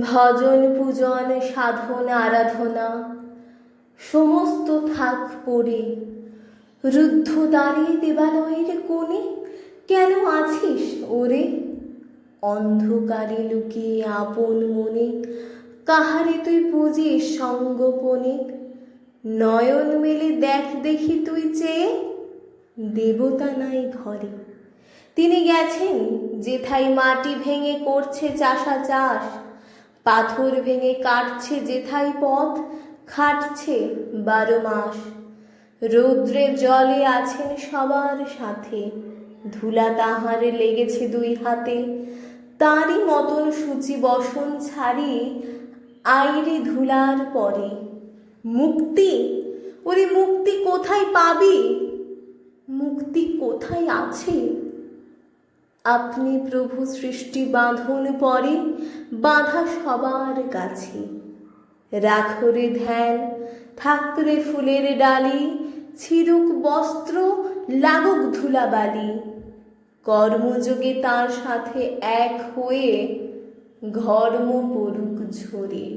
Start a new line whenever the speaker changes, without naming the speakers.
ভজন পূজন, সাধন, আরাধনা, সমস্ত থাক পড়ে। রুদ্ধ দাঁড়িয়ে দেবালয়ের কোণে কেন আছিস ওরে? অন্ধকারে লুকিয়ে আপন মনে কাহারে তুই পুজিস সঙ্গোপনে? নয়ন মেলে দেখ দেখি তুই চেয়ে দেবতা নাই ঘরে। তিনি গেছেন, যেথায় মাটি ভেঙে করছে চাষা চাষ পাথর ভেঙে কাটছে যেথাই পথ, খাটছে বারো মাস। রৌদ্রে জলে আছেন সবার সাথে, ধুলা তাহারে লেগেছে দুই হাতে। তারই মতন সূচি বসন ছাড়ি আইরে ধুলার পরে। মুক্তি? ওরে মুক্তি কোথায় পাবি? মুক্তি কোথায় আছে? আপনি প্রভু সৃষ্টি বাঁধন পরে, বাঁধা সবার কাছে। রাখরে ধ্যান থাকরে ফুলের ডালি, ছিরুক বস্ত্র, লাগুক ধুলাবালি। কর্মযোগে তার সাথে এক হয়ে ঘর্ম পড়ুক ঝরে।